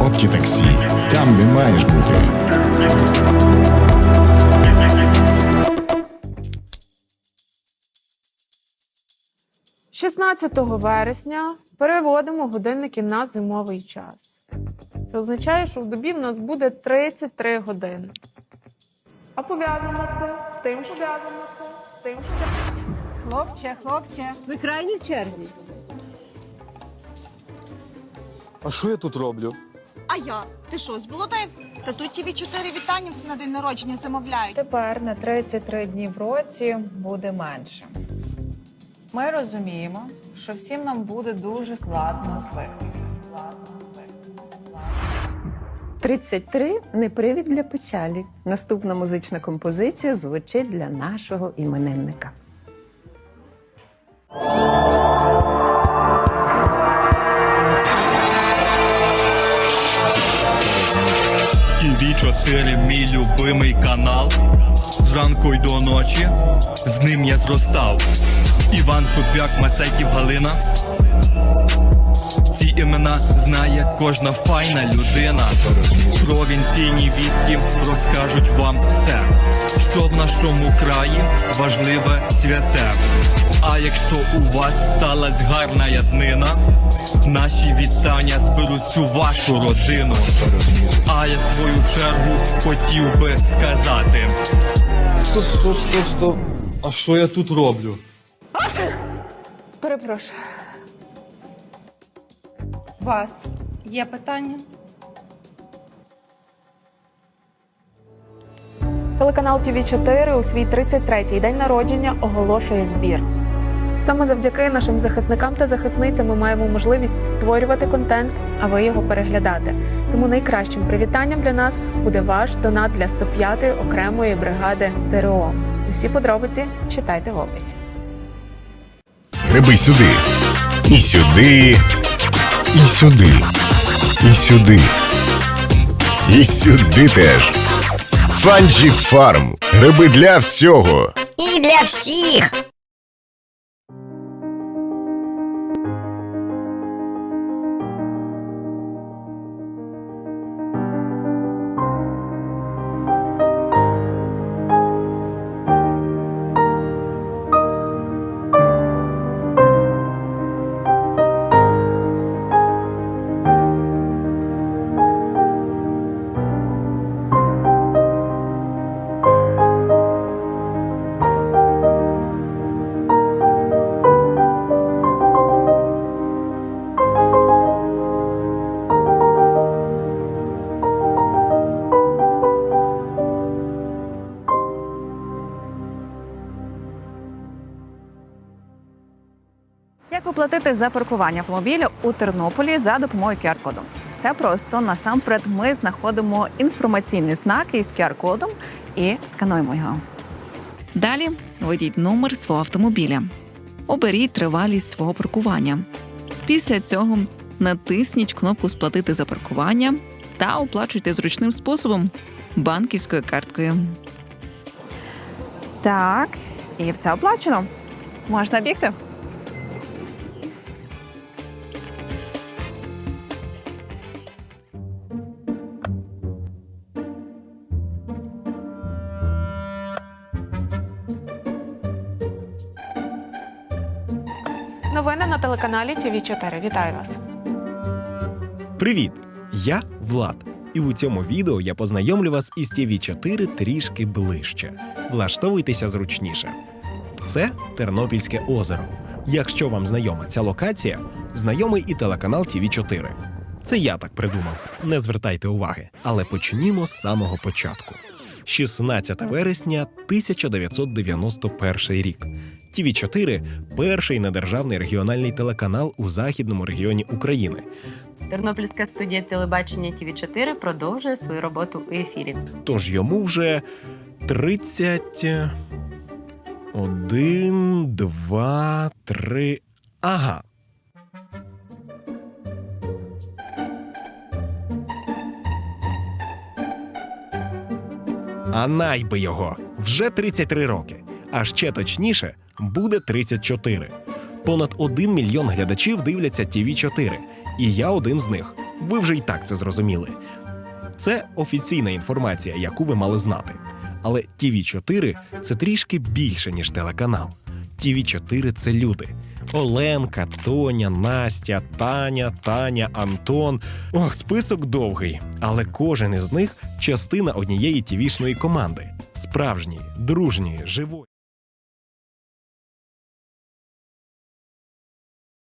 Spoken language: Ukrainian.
Опті таксі. Там, де маєш бути. 16 вересня переводимо годинники на зимовий час. Це означає, що в добі в нас буде 33 години. А пов'язано це з тим, що пов'язано це з тим, що Хлопче, хлопче, ви крайні в черзі. А що я тут роблю? А я? Ти що, зболотив? Та тут ті 4 вітання всі на день народження замовляють. Тепер на 33 дні в році буде менше. Ми розуміємо, що всім нам буде дуже складно звикнути. Складно звикнути. 33 не привід для печалі. Наступна музична композиція звучить для нашого іменинника. Тв 4 мій любимий канал. Зранку й до ночі з ним я зростав. Іван Куп'як, Масеків Галина. Ці знає кожна файна людина. Провінційні вістки розкажуть вам все, що в нашому краї важливе святе. А якщо у вас сталась гарна яднина, наші вітання зберуть всю вашу родину. А я в свою чергу хотів би сказати. Стоп, стоп, стоп, стоп. А що я тут роблю? перепрошую. Вас є питання? Телеканал ТВ 4 у свій 33-й день народження оголошує збір. Саме завдяки нашим захисникам та захисницям ми маємо можливість створювати контент, а ви його переглядати. Тому найкращим привітанням для нас буде ваш донат для 105-ї окремої бригади ТРО. Усі подробиці читайте в описі. Гриби сюди. І сюди. І сюди. І сюди. І сюди теж. Фанджі Фарм. Гриби для всього. І для всіх. Як оплатити за паркування автомобіля у Тернополі за допомогою QR-коду? Все просто насамперед ми знаходимо інформаційний знак із QR-кодом і скануємо його. Далі введіть номер свого автомобіля. Оберіть тривалість свого паркування. Після цього натисніть кнопку Сплатити за паркування та оплачуйте зручним способом банківською карткою. Так, і все оплачено. Можна бігти. Новини на телеканалі ТВ 4 Вітаю вас. Привіт! Я Влад. І у цьому відео я познайомлю вас із tv 4 трішки ближче. Влаштовуйтеся зручніше. Це Тернопільське озеро. Якщо вам знайома ця локація, знайомий і телеканал tv 4 Це я так придумав. Не звертайте уваги. Але почнімо з самого початку. 16 вересня 1991 рік. Tv 4 перший недержавний регіональний телеканал у західному регіоні України. Тернопільська студія телебачення ТВ 4 продовжує свою роботу у ефірі. Тож йому вже 30... Один, два, три. Ага. А найби його вже 33 роки. А ще точніше, буде 34. Понад 1 мільйон глядачів дивляться tv 4 і я один з них. Ви вже й так це зрозуміли. Це офіційна інформація, яку ви мали знати. Але tv 4 це трішки більше, ніж телеканал. tv 4 це люди. Оленка, Тоня, Настя, Таня, Таня, Антон. Ох, список довгий, але кожен із них частина однієї тівішної команди, справжньої, дружньої, живої.